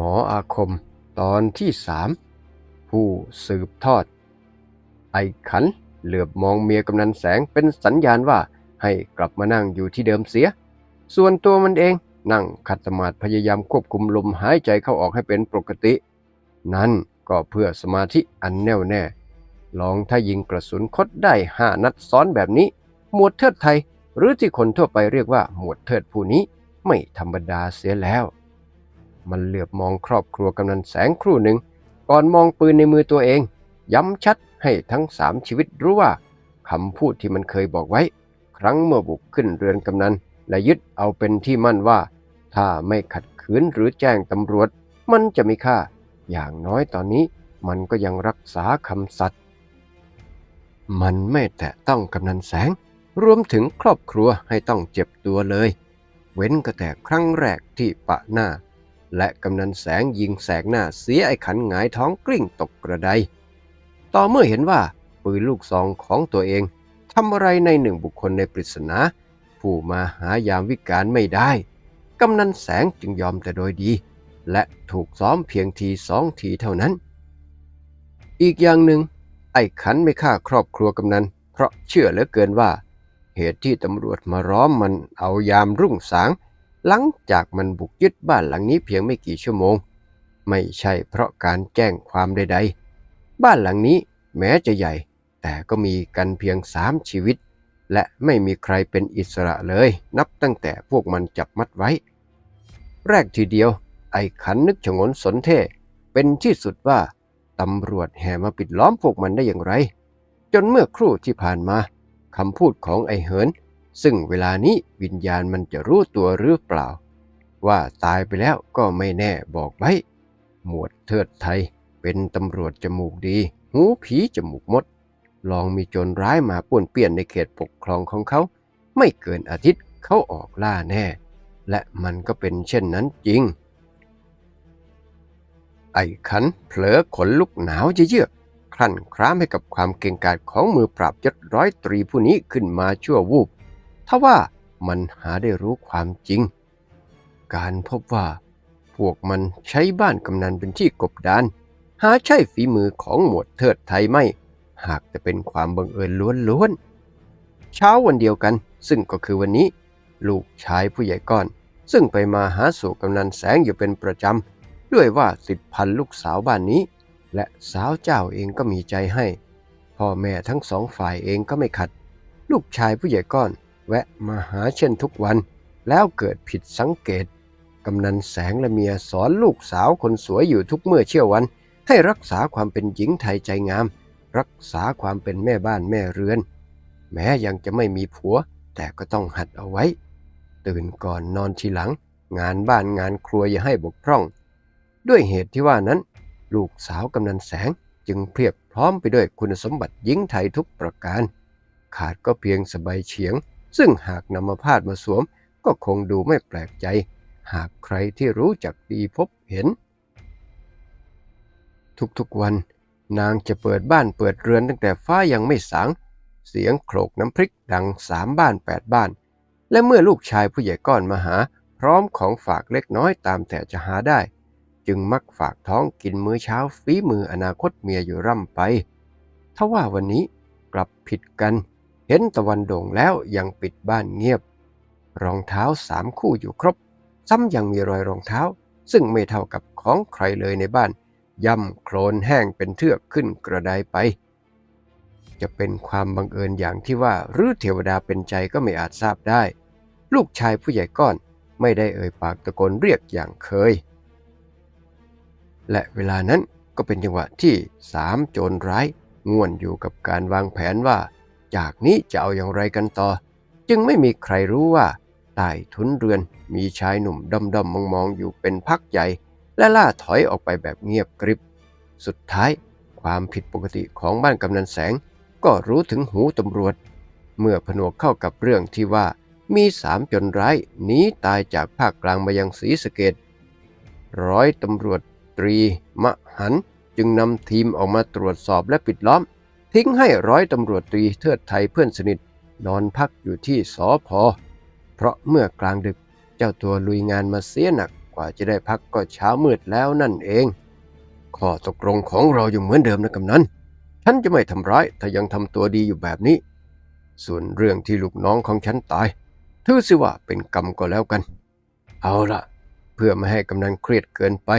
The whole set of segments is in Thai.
หมออาคมตอนที่สามผู้สืบทอด ไอ้ขันเหลือบมองเมียกำนันแสงเป็นสัญญาณว่าให้กลับมานั่งอยู่ที่เดิมเสีย ส่วนตัวมันเองนั่งขัดสมาธิพยายามควบคุมลมหายใจเข้าออกให้เป็นปกติ นั่นก็เพื่อสมาธิอันแน่วแน่ ลองถ้ายิงกระสุนคดได้ห้านัดซ้อนแบบนี้ หมวดเทิดไทย หรือที่คนทั่วไปเรียกว่าหมวดเทิดผู้นี้ไม่ธรรมดาเสียแล้ว มันเหลือบมองครอบครัวกำนันแสงครู่หนึ่ง ก่อนมองปืนในมือตัวเอง ย้ำชัดให้ทั้งสามชีวิตรู้ว่าคำพูดที่มันเคยบอกไว้ ครั้งเมื่อบุกขึ้นเรือนกำนันและยึดเอาเป็นที่มั่นว่า ถ้าไม่ขัดขืนหรือแจ้งตำรวจ มันจะมีค่า อย่างน้อยตอนนี้มันก็ยังรักษาคำสัตย์มันไม่แตะต้องกำนันแสง รวมถึงครอบครัวให้ต้องเจ็บตัวเลย เว้นก็แต่ครั้งแรกที่ปะหน้า และกำนันแสงยิงแสกหน้าเสียไอ้ขันหงายท้องกลิ้งตกกระได ต่อเมื่อเห็นว่าปืนลูกซองของตัวเองทำอะไรในหนึ่งบุคคลในปริศนาผู้มาหายามวิการไม่ได้ กำนันแสงจึงยอมแต่โดยดี และถูกซ้อมเพียงทีสองทีเท่านั้น อีกอย่างหนึ่ง ไอ้ขันไม่ฆ่าครอบครัวกำนัน เพราะเชื่อเหลือเกินว่า เหตุที่ตำรวจมาร้อมมันเอายามรุ่งสาง หลังจากมันบุกยึดบ้านหลังนี้เพียงไม่กี่ชั่วโมง ไม่ใช่เพราะการแจ้งความใดๆ บ้านหลังนี้แม้จะใหญ่ แต่ก็มีกันเพียงสามชีวิต และไม่มีใครเป็นอิสระเลย นับตั้งแต่พวกมันจับมัดไว้ แรกทีเดียว ไอ้ขันนึกฉงนสนเท่เป็นที่สุดว่าตำรวจแห่มาปิดล้อมพวกมันได้อย่างไร จนเมื่อครู่ที่ผ่านมาคำพูดของไอ้เหิน ซึ่งเวลานี้วิญญาณมันจะรู้ตัวหรือเปล่า ว่าตายไปแล้วก็ไม่แน่บอกไว้ หมวดเทิดไทย เป็นตำรวจจมูกดี หูผีจมูกมด ลองมีโจรร้ายมาป่วนเปี้ยนในเขตปกครองของเขา ไม่เกินอาทิตย์เขาออกล่าแน่ และมันก็เป็นเช่นนั้นจริง ไอ้ขันเผลอขนลุกหนาวเยือกคลั่นครามให้กับความเก่งกาจของมือปราบยศร้อยตรีผู้นี้ขึ้นมาชั่ววูบ ทว่ามันหาได้รู้ความจริง การพบว่า พวกมันใช้บ้านกำนันเป็นที่กบดาน หาใช่ฝีมือของหมวดเทิดไทยไม่ หากแต่เป็นความบังเอิญล้วนๆ เช้าวันเดียวกัน ซึ่งก็คือวันนี้ ลูกชายผู้ใหญ่ก้อน ซึ่งไปมาหาสู่กำนันแสงอยู่เป็นประจำ ด้วยว่าสิทธิพันลูกสาวบ้านนี้ และสาวเจ้าเองก็มีใจให้ พ่อแม่ทั้งสองฝ่ายเองก็ไม่ขัด ลูกชายผู้ใหญ่ก้อน แวะมาหาเช่นทุกวัน แล้วเกิดผิดสังเกต กำนันแสงและเมียสอนลูกสาวคนสวยอยู่ทุกเมื่อเชื่อวัน ให้รักษาความเป็นหญิงไทยใจงาม รักษาความเป็นแม่บ้านแม่เรือน แม้ยังจะไม่มีผัว แต่ก็ต้องหัดเอาไว้ ตื่นก่อนนอนทีหลัง งานบ้านงานครัวอย่าให้บกพร่อง ด้วยเหตุที่ว่านั้น ลูกสาวกำนันแสงจึงเพียบพร้อมไปด้วยคุณสมบัติหญิงไทยทุกประการ ขาดก็เพียงสบายเฉียง ซึ่งหากนำมาพาดมาสวมก็คงดูไม่แปลกใจ หากใครที่รู้จักดีพบเห็น ทุกๆวัน นางจะเปิดบ้านเปิดเรือนตั้งแต่ฟ้ายังไม่สาง เสียงโขลกน้ำพริกดังสามบ้านแปดบ้าน และเมื่อลูกชายผู้ใหญ่ก้อนมาหา พร้อมของฝากเล็กน้อยตามแต่จะหาได้ จึงมักฝากท้องกินมื้อเช้าฝีมืออนาคตเมียอยู่ร่ำไปทว่าวันนี้กลับผิดกัน เห็นตะวันโด่งแล้วยังปิดบ้านเงียบ รองเท้าสามคู่อยู่ครบ ซ้ำยังมีรอยรองเท้า ซึ่งไม่เท่ากับของใครเลยในบ้าน ย่ำโคลนแห้งเป็นเทือกขึ้นกระไดไป จะเป็นความบังเอิญอย่างที่ว่าหรือเทวดาเป็นใจก็ไม่อาจทราบได้ ลูกชายผู้ใหญ่ก้อนไม่ได้เอ่ยปากตะโกนเรียกอย่างเคย และเวลานั้นก็เป็นจังหวะที่สามโจรร้ายง่วนอยู่กับการวางแผนว่า จากนี้จะเอาอย่างไรกันต่อ จึงไม่มีใครรู้ว่าใต้ทุนเรือนมีชายหนุ่มดำดำมองๆอยู่เป็นพักใหญ่ และล่าถอยออกไปแบบเงียบกริบ สุดท้ายความผิดปกติของบ้านกำนันแสง ก็รู้ถึงหูตำรวจ เมื่อผนวกเข้ากับเรื่องที่ว่ามีสามจนร้ายหนีตายจากภาคกลางมายังศรีสะเกดร้อยตำรวจตรีมหันจึงนำทีมออกมาตรวจสอบและปิดล้อม ทิ้งให้ร้อยตำรวจตรีเทิดไทยเพื่อนสนิท นอนพักอยู่ที่สอพอ เพราะเมื่อกลางดึกเจ้าตัวลุยงานมาเสียหนักกว่าจะได้พักก็เช้ามืดแล้วนั่นเอง ข้อตกลงของเราอยู่เหมือนเดิมนะกำนันฉันจะไม่ทำร้ายถ้ายังทำตัวดีอยู่แบบนี้ ส่วนเรื่องที่ลูกน้องของฉันตายถือสิว่าเป็นกรรมก็แล้วกัน เอาล่ะ เพื่อไม่ให้กำนันเครียดเกินไป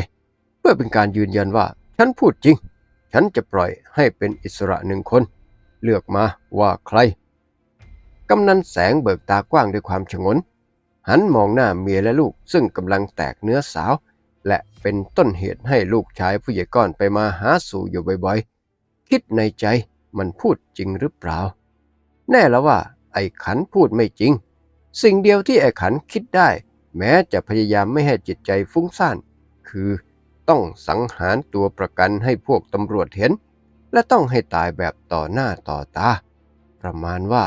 เพื่อเป็นการยืนยันว่าฉันพูดจริง ฉันจะปล่อยให้เป็นอิสระหนึ่งคน เลือกมาว่าใคร กำนันแสงเบิกตากว้างด้วยความฉงน หันมองหน้าเมียและลูกซึ่งกำลังแตกเนื้อสาว และเป็นต้นเหตุให้ลูกชายผู้ใหญ่ก้อนไปมาหาสู่อยู่บ่อยๆ คิดในใจมันพูดจริงหรือเปล่า แน่แล้วว่า ไอ้ขันพูดไม่จริง สิ่งเดียวที่ไอ้ขันคิดได้ แม้จะพยายามไม่ให้จิตใจฟุ้งซ่าน คือ ต้องสังหารตัวประกันให้พวกตำรวจเห็น และต้องให้ตายแบบต่อหน้าต่อตา ประมาณว่า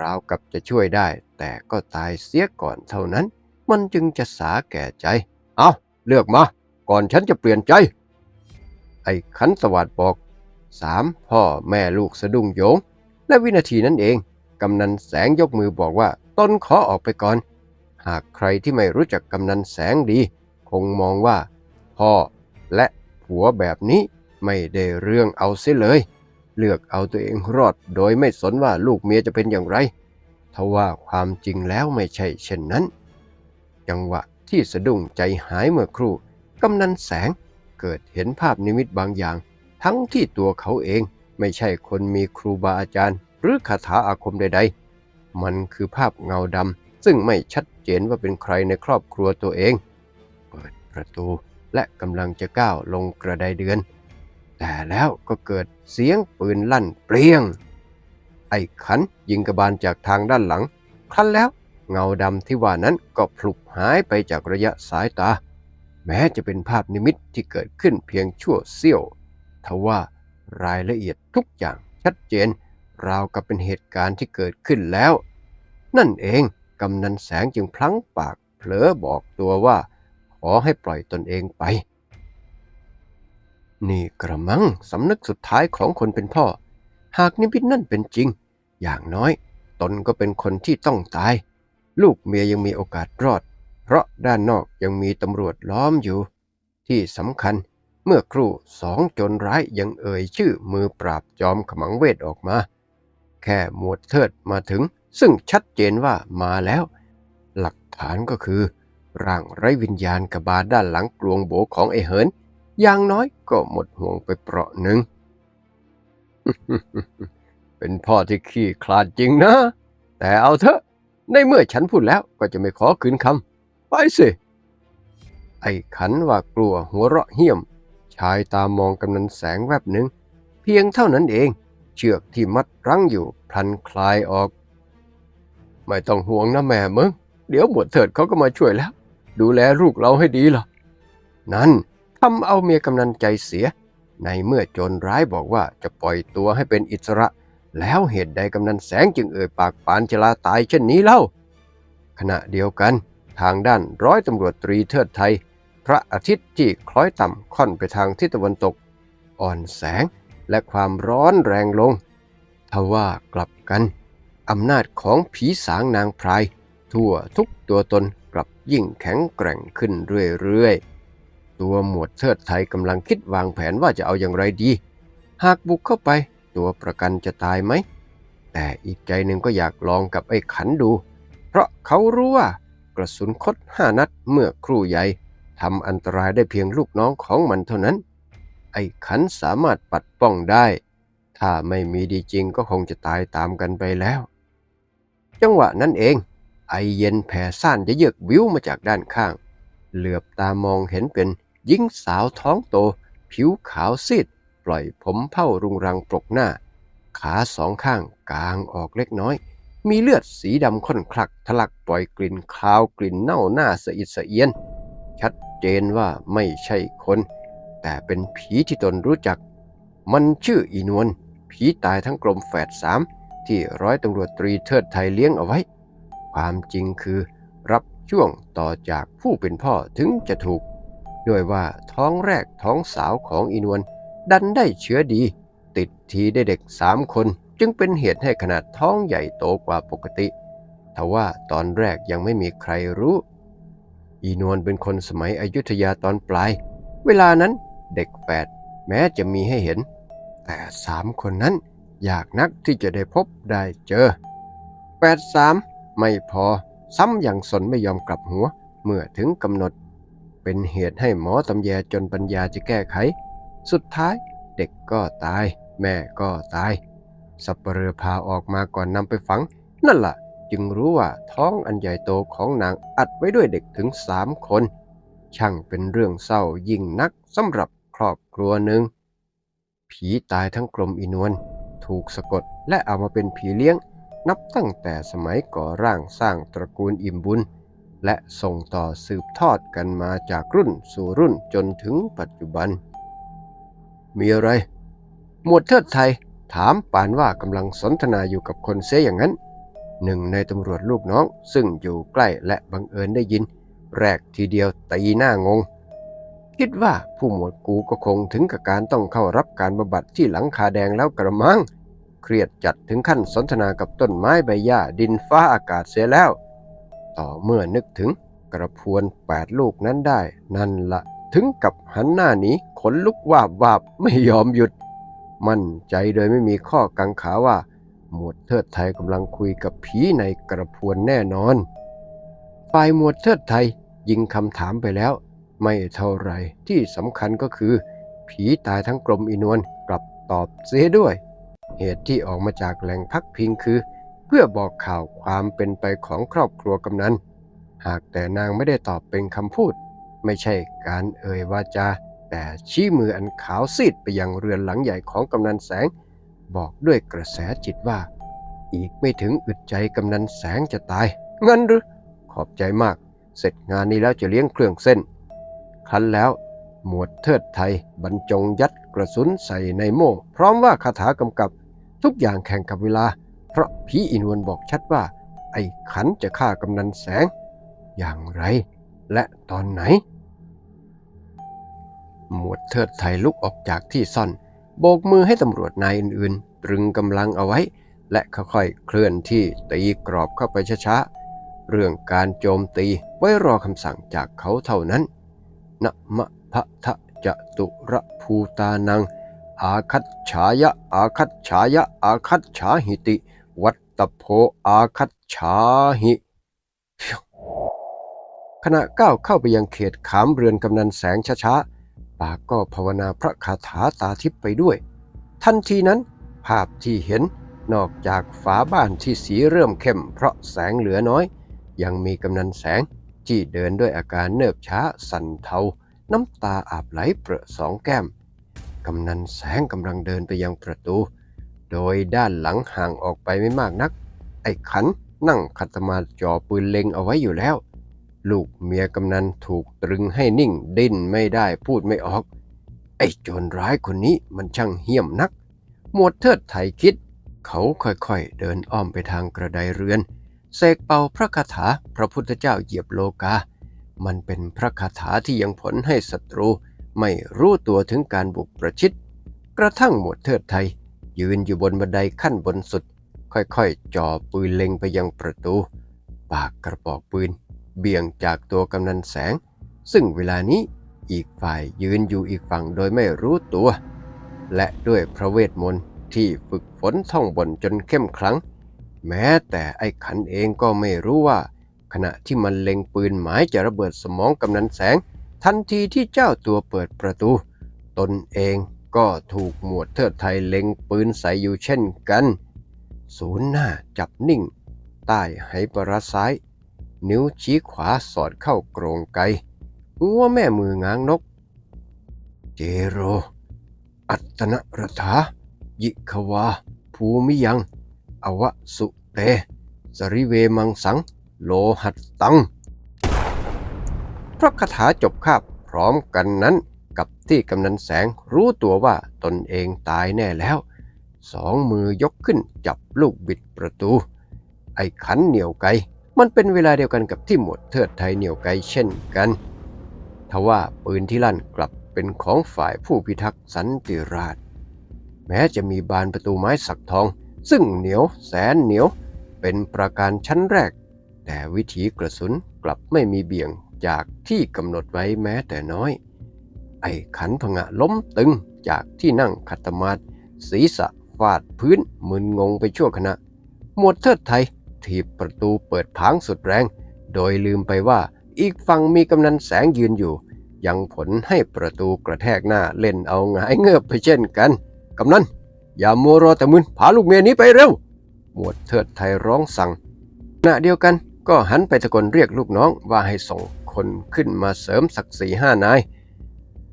ราวกับจะช่วยได้ แต่ก็ตายเสียก่อนเท่านั้น มันจึงจะสาแก่ใจ เอาเลือกมา ก่อนฉันจะเปลี่ยนใจ ไอ้ขันสวัสดบอกสามพ่อแม่ลูกสะดุ้งโยง และวินาทีนั้นเอง กำนันแสงยกมือบอกว่าตนขอออกไปก่อน หากใครที่ไม่รู้จักกำนันแสงดี คงมองว่า พ่อ และผัวแบบนี้ไม่ได้เรื่องเอาเสียเลย เลือกเอาตัวเองรอดโดยไม่สนว่าลูกเมียจะเป็นอย่างไรทว่าความจริงแล้วไม่ใช่เช่นนั้น จังหวะที่สะดุ้งใจหายเมื่อครู่กำนันแสงเกิดเห็นภาพนิมิตบางอย่าง ทั้งที่ตัวเขาเองไม่ใช่คนมีครูบาอาจารย์ หรือคาถาอาคมใด ๆ มันคือภาพเงาดำซึ่งไม่ชัดเจนว่าเป็นใครในครอบครัวตัวเอง เปิดประตู และกำลังจะก้าวลงกระไดเดือน แต่แล้วก็เกิดเสียงปืนลั่นเปรี้ยง ไอ้ขันยิงกระบาลจากทางด้านหลัง ครั้นแล้วเงาดำที่ว่านั้นก็พลุกหายไปจากระยะสายตา แม้จะเป็นภาพนิมิตที่เกิดขึ้นเพียงชั่วเสี้ยวทว่ารายละเอียดทุกอย่างชัดเจน ราวกับเป็นเหตุการณ์ที่เกิดขึ้นแล้ว นั่นเองกำนันแสงจึงพลั้งปากเผลอบอกตัวว่า ขอให้ปล่อยตนเองไป นี่กระมังสำนึกสุดท้ายของคนเป็นพ่อ หากนิมิตนั่นเป็นจริง อย่างน้อย ตนก็เป็นคนที่ต้องตาย ลูกเมียยังมีโอกาสรอด เพราะด้านนอกยังมีตำรวจล้อมอยู่ ที่สำคัญเมื่อครู่สองโจรร้ายยังเอ่ยชื่อมือปราบจอมขมังเวทออกมา แค่หมวดเทิดมาถึง ซึ่งชัดเจนว่ามาแล้ว หลักฐานก็คือ ร่างไร้วิญญาณกระบาด้านหลังกลวงโบของไอเหิน อย่างน้อยก็หมดห่วงไปเปราะหนึ่ง เป็นพ่อที่ขี้คลาดจริงนะ แต่เอาเถอะ ในเมื่อฉันพูดแล้วก็จะไม่ขอคืนคำ ไปสิ ไอ้ขันว่ากลัวหัวเราะเหี้ยม ชายตามองกำนันแสงแวบหนึ่ง เพียงเท่านั้นเอง เชือกที่มัดรั้งอยู่พลันคลายออก ไม่ต้องห่วงนะแม่มึงเดี๋ยวหมวดเถิดเขาก็มาช่วยแล้ว ดูแลลูกเราให้ดีล่ะ นั่นทำเอาเมียกำนันใจเสีย ในเมื่อโจรร้ายบอกว่าจะปล่อยตัวให้เป็นอิสระ แล้วเหตุใดกำนันแสงจึงเอ่ยปากปานชลาตายเช่นนี้เล่า ขณะเดียวกัน ทางด้านร้อยตำรวจตรีเทิดไทย พระอาทิตย์ที่คล้อยต่ำค่อนไปทางทิศตะวันตก อ่อนแสงและความร้อนแรงลงทว่ากลับกันอำนาจของผีสางนางพราย ทั่วทุกตัวตน ยิ่งแข็งแกร่งขึ้นเรื่อยๆ ตัวหมวดเทิดไทยกำลังคิดวางแผนว่าจะเอาอย่างไรดี หากบุกเข้าไปตัวประกันจะตายไหม แต่อีกใจหนึ่งก็อยากลองกับไอ้ขันดู เพราะเขารู้ว่ากระสุนคดห้านัดเมื่อครู่ใหญ่ทำอันตรายได้เพียงลูกน้องของมันเท่านั้น ไอ้ขันสามารถปัดป้องได้ ถ้าไม่มีดีจริงก็คงจะตายตามกันไปแล้ว จังหวะนั้นเอง ไอเย็นแผ่ซ่านจะเยือกวิวมาจากด้านข้าง เหลือบตามองเห็นเป็นหญิงสาวท้องโต ผิวขาวซีด ปล่อยผมเผ้ารุงรังปลกหน้า ขาสองข้างกลางออกเล็กน้อย มีเลือดสีดำข้นคลักทะลักปล่อยกลิ่นคาวกลิ่นเน่าหน้าสะอิดสะเอียน ชัดเจนว่าไม่ใช่คน แต่เป็นผีที่ตนรู้จัก มันชื่ออีนวลผีตายทั้งกลมแฝดสามที่ร้อยตำรวจตรีเทิดไทยเลี้ยงเอาไว้ ความจริงคือรับช่วงต่อจากผู้เป็นพ่อถึงจะถูก ด้วยว่าท้องแรกท้องสาวของอีนวลดันได้เชื้อดี ติดทีได้เด็กสามคน จึงเป็นเหตุให้ขนาดท้องใหญ่โตกว่าปกติทว่าตอนแรกยังไม่มีใครรู้ อีนวลเป็นคนสมัยอยุธยาตอนปลาย เวลานั้นเด็กแฝดแม้จะมีให้เห็น แต่สามคนนั้นอยากนักที่จะได้พบได้เจอแปดสาม ไม่พอซ้ำอย่างสนไม่ยอมกลับหัว เมื่อถึงกำหนด เป็นเหตุให้หมอตำแยจนปัญญาจะแก้ไข สุดท้ายเด็กก็ตาย แม่ก็ตาย สับเปลือพาออกมาก่อนนำไปฝัง นั่นล่ะ จึงรู้ว่าท้องอันใหญ่โตของนางอัดไว้ด้วยเด็กถึงสามคน ช่างเป็นเรื่องเศร้ายิ่งนักสำหรับครอบครัวหนึ่งผีตายทั้งกลมอีนวลถูกสะกดและเอามาเป็นผีเลี้ยง นับตั้งแต่สมัยก่อร่างสร้างตระกูลอิ่มบุญ และส่งต่อสืบทอดกันมาจากรุ่นสู่รุ่นจนถึงปัจจุบัน มีอะไร หมวดเทิดไทยถามปานว่ากำลังสนทนาอยู่กับคนเสียอย่างนั้น หนึ่งในตำรวจลูกน้องซึ่งอยู่ใกล้และบังเอิญได้ยิน แรกทีเดียวตีหน้างง คิดว่าผู้หมวดกูก็คงถึงกับการต้องเข้ารับการบำบัดที่หลังคาแดงแล้วกระมัง เครียดจัดถึงขั้นสนทนากับต้นไม้ใบหญ้าดินฟ้าอากาศเสียแล้ว ต่อเมื่อนึกถึงกระพวนแปดลูกนั้นได้ นั่นละถึงกับหันหน้าหนีขนลุกวาบวาบไม่ยอมหยุด มั่นใจโดยไม่มีข้อกังขาว่า หมวดเทิดไทยกำลังคุยกับผีในกระพวนแน่นอน ฝ่ายหมวดเทิดไทยยิงคำถามไปแล้ว ไม่เท่าไรที่สำคัญก็คือ ผีตายทั้งกลมอีนวลกลับตอบเสียด้วย เหตุที่ออกมาจากแหล่งพักพิงคือ เพื่อบอกข่าวความเป็นไปของครอบครัวกำนันหากแต่นางไม่ได้ตอบเป็นคำพูด ไม่ใช่การเอ่ยวาจา แต่ชี้มืออันขาวซีดไปยังเรือนหลังใหญ่ของกำนันแสง บอกด้วยกระแสจิตว่า อีกไม่ถึงอึดใจกำนันแสงจะตายงั้นหรือขอบใจมาก เสร็จงานนี้แล้วจะเลี้ยงเครื่องเส้น ครั้นแล้ว หมวดเทิดไทยบรรจงยัดกระสุนใส่ในโม่ พร้อมว่าคาถากำกับ ทุกอย่างแข่งกับเวลา เพราะผีอินวนบอกชัดว่า ไอ้ขันจะฆ่ากำนันแสง อย่างไร และตอนไหน หมวดเทิดไทยลุกออกจากที่ซ่อนโบกมือให้ตำรวจนายอื่นๆ ตรึงกำลังเอาไว้ และค่อยๆเคลื่อนที่ตีกรอบเข้าไปช้าๆ เรื่องการโจมตีไว้รอคำสั่งจากเขาเท่านั้นนะมะพะทะจะตุระภูตานัง อาคัตฉายะ อาคัตฉายะ อาคัตฉาหิติ วัตตโพอาคัตฉาหิขณะก้าวเข้าไปยังเขตขามเรือนกำนันแสงช้าๆ ปากก็ภาวนาพระคาถาตาทิพย์ไปด้วย ทันทีนั้น ภาพที่เห็นนอกจากฝาบ้านที่สีเริ่มเข้มเพราะแสงเหลือน้อย ยังมีกำนันแสงที่เดินด้วยอาการเนิบช้าสั่นเทา น้ำตาอาบไหลเปรอะสองแก้ม กำนันแสงกำลังเดินไปยังประตู โดยด้านหลังห่างออกไปไม่มากนัก ไอ้ขันนั่งขัดสมาจ่อปืนเล็งเอาไว้อยู่แล้ว ลูกเมียกำนันถูกตรึงให้นิ่งดิ้นไม่ได้พูดไม่ออก ไอ้โจรร้ายคนนี้มันช่างเหี้ยมนัก หมวดเทิดไทยคิด เขาค่อยๆเดินอ้อมไปทางกระไดเรือนเสกเป่าพระคาถาพระพุทธเจ้าเหยียบโลกา มันเป็นพระคาถาที่ยังผลให้ศัตรู ไม่รู้ตัวถึงการบุกประชิด กระทั่งหมวดเทิดไทย ยืนอยู่บนบันไดขั้นบนสุด ค่อยๆ จ่อปืนเล็งไปยังประตู ปากกระบอกปืน เบี่ยงจากตัวกำนันแสง ซึ่งเวลานี้อีกฝ่ายยืนอยู่อีกฝั่งโดยไม่รู้ตัว และด้วยพระเวทมนต์ที่ฝึกฝนท่องบนจนเข้มขลัง แม้แต่ไอ้ขันเองก็ไม่รู้ว่า ขณะที่มันเล็งปืนหมายจะระเบิดสมองกำนันแสง ทันทีที่เจ้าตัวเปิดประตู ตนเองก็ถูกหมวดเทิดไทยเล็งปืนใส่อยู่เช่นกัน ศูนย์หน้าจับนิ่ง ใต้ไหปราซ้าย นิ้วชี้ขวาสอดเข้าโกรงไกหัวแม่มือง้างนก เจโร อัตนรถา ยิควา ภูมิยัง อวสุเต สริเวมังสัง โลหัตตัง พระคาถาจบคาบพร้อมกันนั้น กับที่กำนันแสงรู้ตัวว่าตนเองตายแน่แล้ว สองมือยกขึ้นจับลูกบิดประตู ไอ้ขันเหนียวไก มันเป็นเวลาเดียวกันกับที่หมวดเทิดไทยเหนียวไกเช่นกันทว่าปืนที่ลั่นกลับเป็นของฝ่ายผู้พิทักษ์สันติราษฎร์แม้จะมีบานประตูไม้สักทอง ซึ่งเหนียวแสนเหนียวเป็นประการชั้นแรก แต่วิถีกระสุนกลับไม่มีเบี่ยง จากที่กำหนดไว้แม้แต่น้อย ไอ้ขันพงะล้มตึงจากที่นั่งขัดสมาธิศีรษะฟาดพื้นมึนงงไปชั่วขณะ หมวดเทิดไทยถีบประตูเปิดผางสุดแรง โดยลืมไปว่าอีกฝั่งมีกำนันแสงยืนอยู่ ยังผลให้ประตูกระแทกหน้าเล่นเอาหงายเงือบไปเช่นกัน กำนันอย่ามัวรอแต่มึนพาลูกเมียนี้ไปเร็ว หมวดเทิดไทยร้องสั่งขณะเดียวกันก็หันไปตะโกนเรียกลูกน้องว่าให้ส่ง คนขึ้นมาเสริมศักดิ์ศรีห้านาย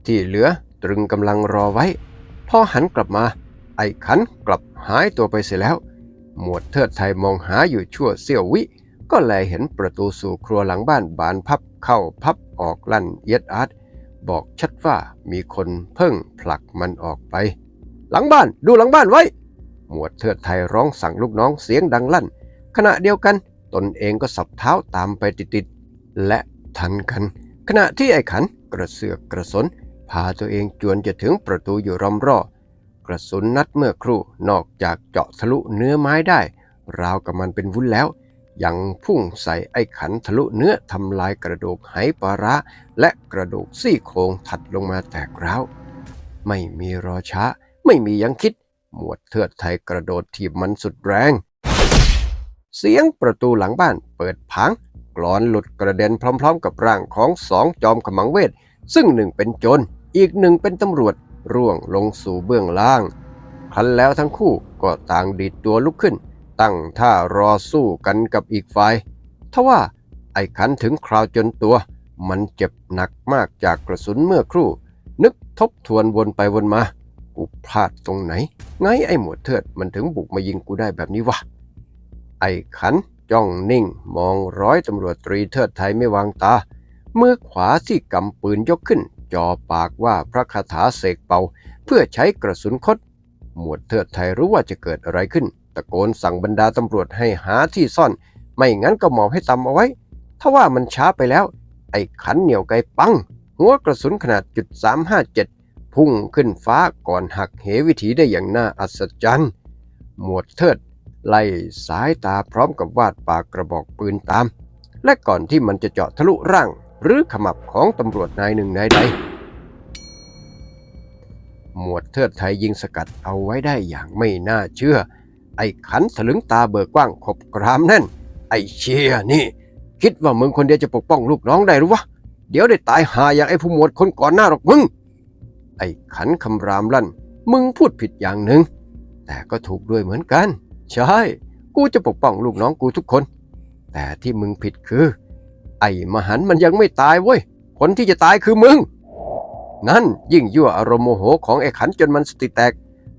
ที่เหลือตรึงกำลังรอไว้ พอหันกลับมา ไอ้ขันกลับหายตัวไปเสียแล้ว หมวดเทิดไทยมองหาอยู่ชั่วเสี้ยววิ ก็แลเห็นประตูสู่ครัวหลังบ้านบานพับเข้าพับออกลั่นเอียดอาร์ตบอกชัดว่ามีคนเพิ่งผลักมันออกไป หลังบ้านดูหลังบ้านไว้ หมวดเทิดไทยร้องสั่งลูกน้องเสียงดังลั่น ขณะเดียวกันตนเองก็สับเท้าตามไปติดๆและ ทันกัน ขณะที่ไอ้ขันกระเสือกกระสน พาตัวเองจวนจะถึงประตูอยู่รอมรอกระสุนนัดเมื่อครู่นอกจากเจาะทะลุเนื้อไม้ได้ ราวกับมันเป็นวุ้นแล้ว ยังพุ่งใส่ไอ้ขันทะลุเนื้อทำลายกระดูกไหปลาร้าและกระดูกซี่โครงถัดลงมาแตกร้าว ไม่มีรอช้า ไม่มียังคิด หมวดเทิดไทยกระโดดถีบมันสุดแรง เสียงประตูหลังบ้านเปิดพัง กรอนหลุดกระเด็นพร้อม ๆ กับร่างของสองจอมขมังเวท ซึ่งหนึ่งเป็นโจรอีกหนึ่งเป็นตำรวจร่วงลงสู่เบื้องล่างครั้นแล้วทั้งคู่ก็ต่างดีดตัวลุกขึ้น ตั้งท่ารอสู้กันกับอีกฝ่ายทว่าไอ้ขันถึงคราวจนตัว มันเจ็บหนักมากจากกระสุนเมื่อครู่ นึกทบทวนวนไปวนมา กูพลาดตรงไหน ไงไอ้หมวดเทิดมันถึงบุกมายิงกูได้แบบนี้วะไอ้ขัน จ้องนิ่ง มองร้อยตำรวจตรีเทิดไทยไม่วางตา มือขวาที่กำปืนยกขึ้น จ่อปากว่าพระคาถาเสกเป่า เพื่อใช้กระสุนคด หมวดเทิดไทยรู้ว่าจะเกิดอะไรขึ้น ตะโกนสั่งบรรดาตำรวจให้หาที่ซ่อน ไม่งั้นก็หมอบให้ตำเอาไว้ ถ้าว่ามันช้าไปแล้ว ไอ้ขันเหนียวไกปัง หัวกระสุนขนาดจุด357 พุ่งขึ้นฟ้าก่อนหักเหวิถีได้อย่างน่าอัศจรรย์ หมวดเทิด ไล่สายตาพร้อมกับวาดปากกระบอกปืนตาม และก่อนที่มันจะเจาะทะลุร่าง หรือขมับของตำรวจนายหนึ่งนายใดหมวดเทิดไทยยิงสกัดเอาไว้ได้อย่างไม่น่าเชื่อ ไอ้ขันถลึงตาเบิกกว้างขบกรามแน่น ไอ้เชียนี่ คิดว่ามึงคนเดียวจะปกป้องลูกน้องได้หรือวะ เดี๋ยวได้ตายหาอย่างไอ้ผู้หมวดคนก่อนหน้าหรอกมึง ไอ้ขันคำรามลั่น มึงพูดผิดอย่างหนึ่ง แต่ก็ถูกด้วยเหมือนกัน ใช่ กูจะปกป้องลูกน้องกูทุกคน แต่ที่มึงผิดคือ ไอ้มหันมันยังไม่ตายเว้ย คนที่จะตายคือมึง นั่นยิ่งยั่วอารมณ์โมโหของไอ้ขันจนมันสติแตก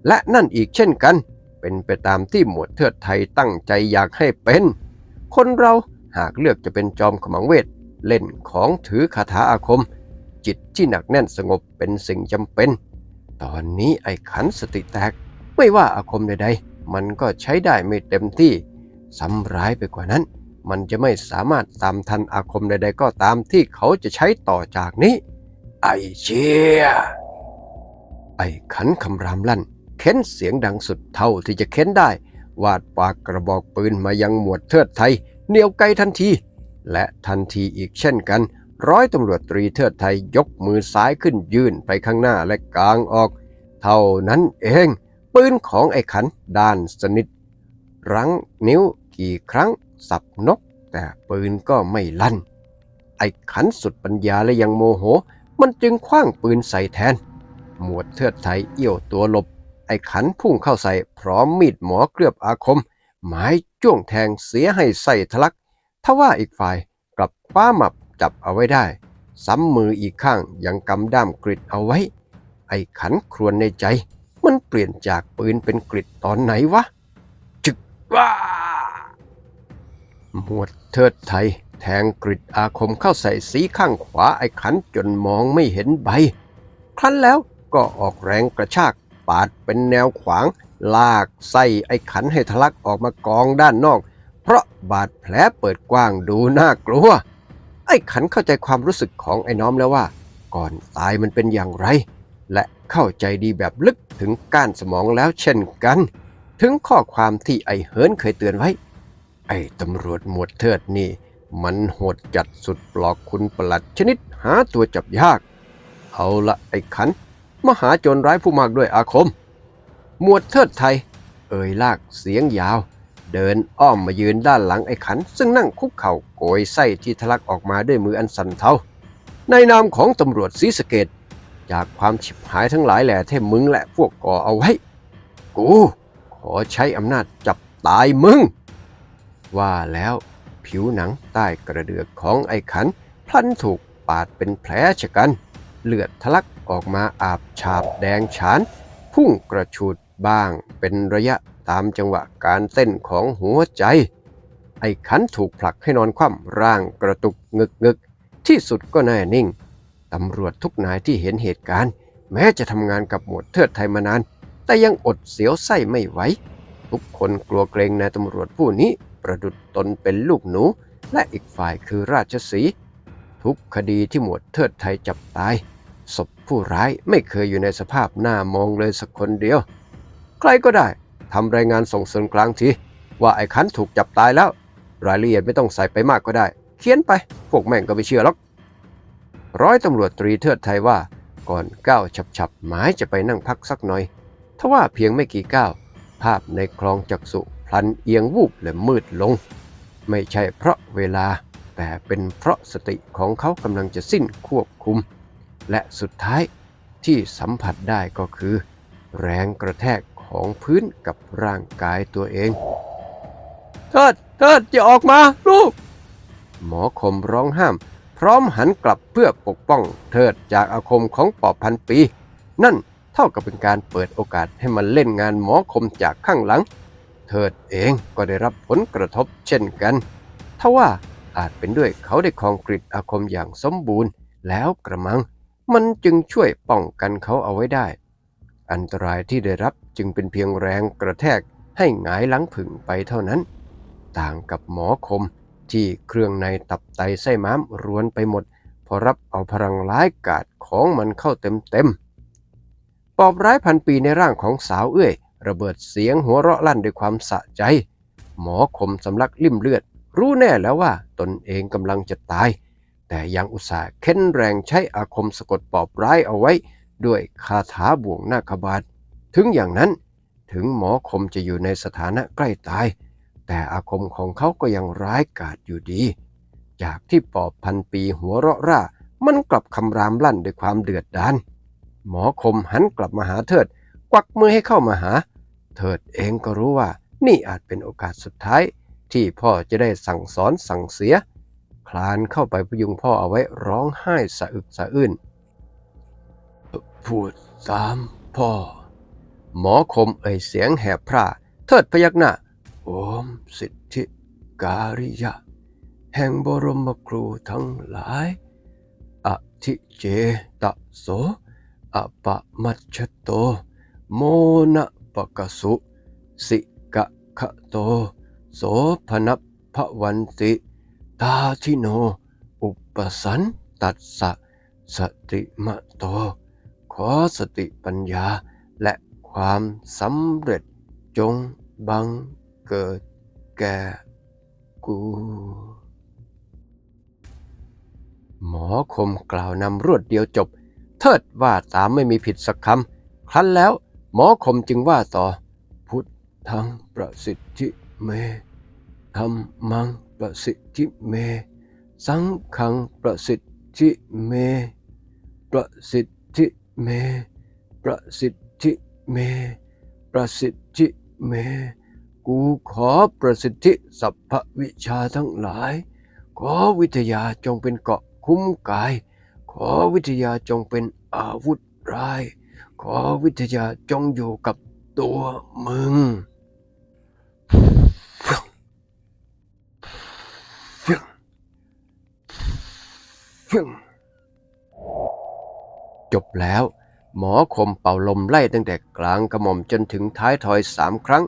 และนั่นอีกเช่นกัน เป็นไปตามที่หมวดเทิดไทยตั้งใจอยากให้เป็น คนเราหากเลือกจะเป็นจอมขมังเวท เล่นของถือคาถาอาคม จิตที่หนักแน่นสงบเป็นสิ่งจำเป็น ตอนนี้ไอ้ขันสติแตกไม่ว่าอาคมใดๆ มันก็ใช้ได้ไม่เต็มที่ซ้ำร้ายไปกว่านั้น มันจะไม่สามารถตามทันอาคมใดๆก็ตามที่เขาจะใช้ต่อจากนี้ ไอเชี่ยไอขันคำรามลั่น เค้นเสียงดังสุดเท่าที่จะเค้นได้ วาดปากกระบอกปืนมายังหมวดเทิดไทยเหนียวไกลทันที และทันทีอีกเช่นกัน ร้อยตำรวจตรีเทิดไทยยกมือซ้ายขึ้นยื่นไปข้างหน้าและกลางออก เท่านั้นเอง ปืนของไอ้ขันด้านสนิท รั้งนิ้วกี่ครั้งสับนก แต่ปืนก็ไม่ลั่น ไอ้ขันสุดปัญญาและยังโมโห มันจึงคว้างปืนใส่แทน หมวดเทิดไทยเอี้ยวตัวหลบ ไอ้ขันพุ่งเข้าใส่พร้อมมีดหมอเกลือบอาคม หมายจ้วงแทงเสียให้ใส่ทะลักทว่าอีกฝ่ายกลับคว้าหมับจับเอาไว้ได้ ซ้ำมืออีกข้างยังกำด้ามกริดเอาไว้ ไอ้ขันครวญในใจ มันเปลี่ยนจากปืนเป็นกริดตอนไหนวะ จึกว้าหมวดเทิดไทย แทงกริดอาคมเข้าใส่สีข้างขวาไอ้ขันจนมองไม่เห็นใบ ครั้นแล้วก็ออกแรงกระชาก ปาดเป็นแนวขวาง ลากไส้ไอ้ขันให้ทะลักออกมากองด้านนอก เพราะบาดแผลเปิดกว้างดูน่ากลัว ไอ้ขันเข้าใจความรู้สึกของไอ้น้อมแล้วว่า ก่อนตายมันเป็นอย่างไร และเข้าใจดีแบบลึกถึงก้านสมองแล้วเช่นกัน ถึงข้อความที่ไอ้เฮิร์นเคยเตือนไว้ ไอ้ตำรวจหมวดเทิดนี่ มันโหดจัดสุดปลอกคุณประหลัดชนิดหาตัวจับยาก เอาละไอ้ขัน มหาโจรร้ายผู้มากด้วยอาคม หมวดเทิดไทย เอ่ยลากเสียงยาว เดินอ้อมมายืนด้านหลังไอ้ขัน ซึ่งนั่งคุกเข่าโกยไส้ที่ทะลักออกมาด้วยมืออันสั่นเทาในนามของตำรวจศรีสะเกด จากความฉิบหายทั้งหลายแหล่ที่มึงและพวกก่อเอาไว้ กู ขอใช้อำนาจจับตายมึง ว่าแล้วผิวหนังใต้กระเดือกของไอ้ขัน พลันถูกปาดเป็นแผลชะกัน เลือดทะลักออกมาอาบฉาบแดงฉาน พุ่งกระชูดบ้างเป็นระยะตามจังหวะการเต้นของหัวใจ ไอ้ขันถูกผลักให้นอนคว่ำร่างกระตุกงึกงึกๆที่สุดก็แน่นิ่ง ตำรวจทุกนายที่เห็นเหตุการณ์ แม้จะทำงานกับหมวดเทิดไทยมานาน แต่ยังอดเสียวไส้ไม่ไหวทุกคนกลัวเกรงนายตำรวจผู้นี้ประดุดตนเป็นลูกหนู และอีกฝ่ายคือราชสี ทุกคดีที่หมวดเทิดไทยจับตายศพผู้ร้ายไม่เคยอยู่ในสภาพหน้ามองเลยสักคนเดียว ใครก็ได้ทำรายงานส่งส่วนกลางทีว่าไอ้ขันถูกจับตายแล้ว รายละเอียดไม่ต้องใส่ไปมากก็ได้ เขียนไป พวกแม่งก็ไม่เชื่อหรอก ร้อยตำรวจตรีเทิดไทยว่าก่อนก้าวฉับๆหมายจะไปนั่งพักสักหน่อยทว่าเพียงไม่กี่ก้าว ภาพในคลองจักสุพลันเอียงวูบและมืดลง ไม่ใช่เพราะเวลา แต่เป็นเพราะสติของเขากำลังจะสิ้นควบคุม และสุดท้ายที่สัมผัสได้ก็คือ แรงกระแทกของพื้นกับร่างกายตัวเอง เทิดเทิดจะออกมา ลูก หมอคมร้องห้าม พร้อมหันกลับเพื่อปกป้องเทิดจากอาคมของปอบพันปี นั่นเท่ากับเป็นการเปิดโอกาสให้มันเล่นงานหมอคมจากข้างหลัง เทิดเองก็ได้รับผลกระทบเช่นกันทว่าอาจเป็นด้วยเขาได้คองกริดอาคมอย่างสมบูรณ์ แล้วกระมัง มันจึงช่วยป้องกันเขาเอาไว้ได้ อันตรายที่ได้รับจึงเป็นเพียงแรงกระแทกให้หงายหลังผึ่งไปเท่านั้น ต่างกับหมอคม ที่เครื่องในตับไตไส้ม้ามรวนไปหมด พอรับเอาพลังร้ายกาจของมันเข้าเต็มๆ ปอบร้ายพันปีในร่างของสาวเอื้อย ระเบิดเสียงหัวเราะลั่นด้วยความสะใจ หมอคมสำลักลิ่มเลือด รู้แน่แล้วว่าตนเองกำลังจะตาย แต่ยังอุตส่าห์เค้นแรงใช้อาคมสะกดปอบร้ายเอาไว้ ด้วยคาถาบ่วงนาคบาท ถึงอย่างนั้นถึงหมอคมจะอยู่ในสถานะใกล้ตาย แต่อาคมของเขาก็ยังร้ายกาจอยู่ดี จากที่ปอบพันปีหัวเราะร่า มันกลับคำรามลั่นด้วยความเดือดดาลหมอคมหันกลับมาหาเทิด กวักมือให้เข้ามาหา เทิดเองก็รู้ว่า นี่อาจเป็นโอกาสสุดท้าย ที่พ่อจะได้สั่งสอนสั่งเสีย คลานเข้าไปพยุงพ่อเอาไว้ร้องไห้สะอึกสะอื้นพูดตามพ่อ หมอคมเอ่ยเสียงแหบพร่าเทิดพยักหน้า โอมสิทธิการิยะ แห่งบรมครูทั้งหลายอธิเจตโสอปะมัชโต โมนะปะกสุ สิกะขะโต โสพนัพพวันติ ตาทิโน อุปสันตัสสะสติมะโต ขอสติปัญญาและความสำเร็จจงบัง เกิดแก่กู หมอคมกล่าวนำรวดเดียวจบ เทิดว่าตามไม่มีผิดสักคำครั้นแล้ว หมอคมจึงว่าต่อ พุทธังประสิทธิเมธรรมังประสิทธิเม สังฆังประสิทธิเม ประสิทธิเม ประสิทธิเม ประสิทธิเม กูขอประสิทธิสัพพวิชาทั้งหลาย ขอวิทยาจงเป็นเกาะคุ้มกาย ขอวิทยาจงเป็นอาวุธร้าย ขอวิทยาจงอยู่กับตัวมึงจบแล้ว หมอคมเป่าลมไล่ตั้งแต่กลางกระหม่อมจนถึงท้ายทอยสามครั้ง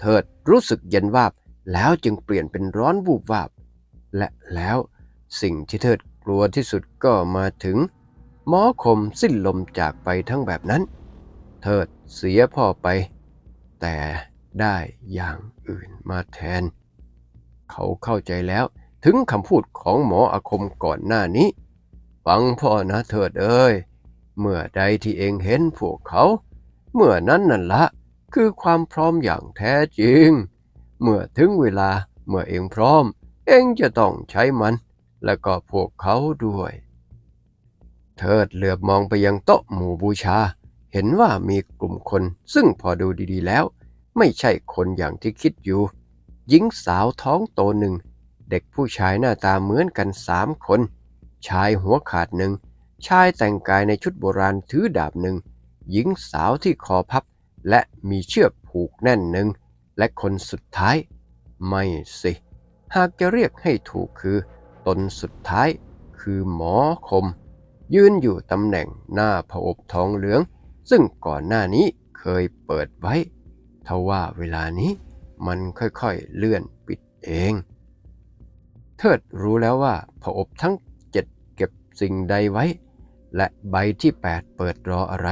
เถิดรู้สึกเย็นวาบ แล้วจึงเปลี่ยนเป็นร้อนวูบวาบ และแล้วสิ่งที่เทิดกลัวที่สุดก็มาถึง หมอคมสิ้นลมจากไปทั้งแบบนั้น เทิดเสียพ่อไป แต่ได้อย่างอื่นมาแทน เขาเข้าใจแล้วถึงคำพูดของหมออาคมก่อนหน้านี้ ฟังพ่อนะเถิดเอ้ย เมื่อใดที่เองเห็นพวกเขา เมื่อนั้นนั่นละ คือความพร้อมอย่างแท้จริง เมื่อถึงเวลาเมื่อเองพร้อม เองจะต้องใช้มัน และก็พวกเขาด้วย เทิดเหลือบมองไปยังโต๊ะหมู่บูชา เห็นว่ามีกลุ่มคน ซึ่งพอดูดีๆแล้ว ไม่ใช่คนอย่างที่คิดอยู่ หญิงสาวท้องโตหนึ่ง เด็กผู้ชายหน้าตาเหมือนกันสามคน ชายหัวขาดหนึ่งชายแต่งกายในชุดโบราณถือดาบหนึ่ง หญิงสาวที่คอพับ และมีเชือกผูกแน่นหนึ่ง และคนสุดท้าย ไม่สิ หากจะเรียกให้ถูกคือ ตนสุดท้ายคือหมอคม ยืนอยู่ตำแหน่งหน้าผอบทองเหลือง ซึ่งก่อนหน้านี้เคยเปิดไว้ทว่าเวลานี้มันค่อยๆเลื่อนปิดเอง เทิดรู้แล้วว่าผอบทั้งเจ็ดเก็บสิ่งใดไว้ และใบที่แปดเปิดรออะไร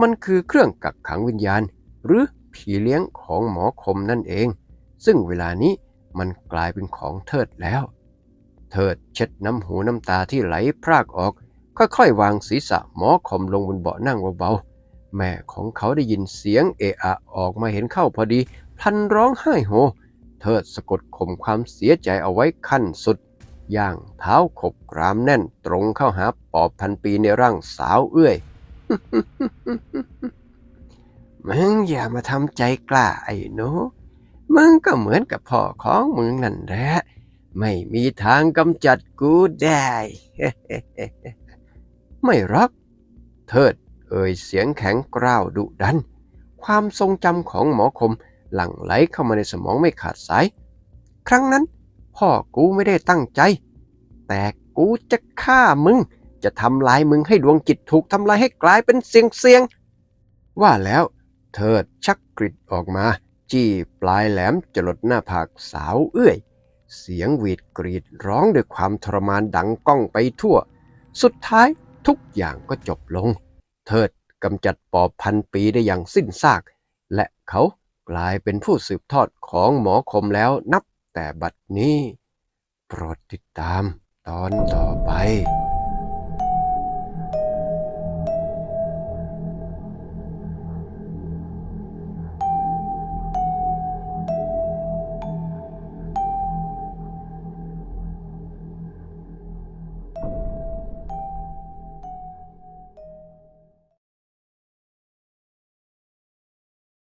มันคือเครื่องกักขังวิญญาณ หรือผีเลี้ยงของหมอคมนั่นเอง ซึ่งเวลานี้มันกลายเป็นของเทิดแล้ว เทิดเช็ดน้ำหูน้ำตาที่ไหลพรากออก ค่อยๆ วางศีรษะหมอคมลงบนเบาะนั่งเบาๆ แม่ของเขาได้ยินเสียงเอะอะออกมาเห็นเข้าพอดีพันร้องไห้โฮ เทิดสะกดข่มความเสียใจเอาไว้ขั้นสุด ย่างเท้าขบกรามแน่นตรงเข้าหาปอบพันปีในร่างสาวเอื้อย มึงอย่ามาทำใจกล้าไอ้หนูมึงก็เหมือนกับพ่อของมึงนั่นแหละ ไม่มีทางกำจัดกูได้ ไม่รัก เทิดเอ่ยเสียงแข็งกร้าวดุดัน ความทรงจำของหมอคมหลั่งไหลเข้ามาในสมองไม่ขาดสาย ครั้งนั้น พ่อกูไม่ได้ตั้งใจ แต่กูจะฆ่ามึง จะทำลายมึงให้ดวงจิตถูกทำลายให้กลายเป็นเสียงเสียง ว่าแล้วเทิดชักกริดออกมา จี้ปลายแหลมจรดหน้าผากสาวเอื้อย เสียงหวีดกรีดร้องด้วยความทรมานดังก้องไปทั่ว สุดท้ายทุกอย่างก็จบลงเทิดกำจัดปอบพันปีได้อย่างสิ้นซาก และเขากลายเป็นผู้สืบทอดของหมอคมแล้วนับแต่บัดนี้ โปรดติดตามตอนต่อไป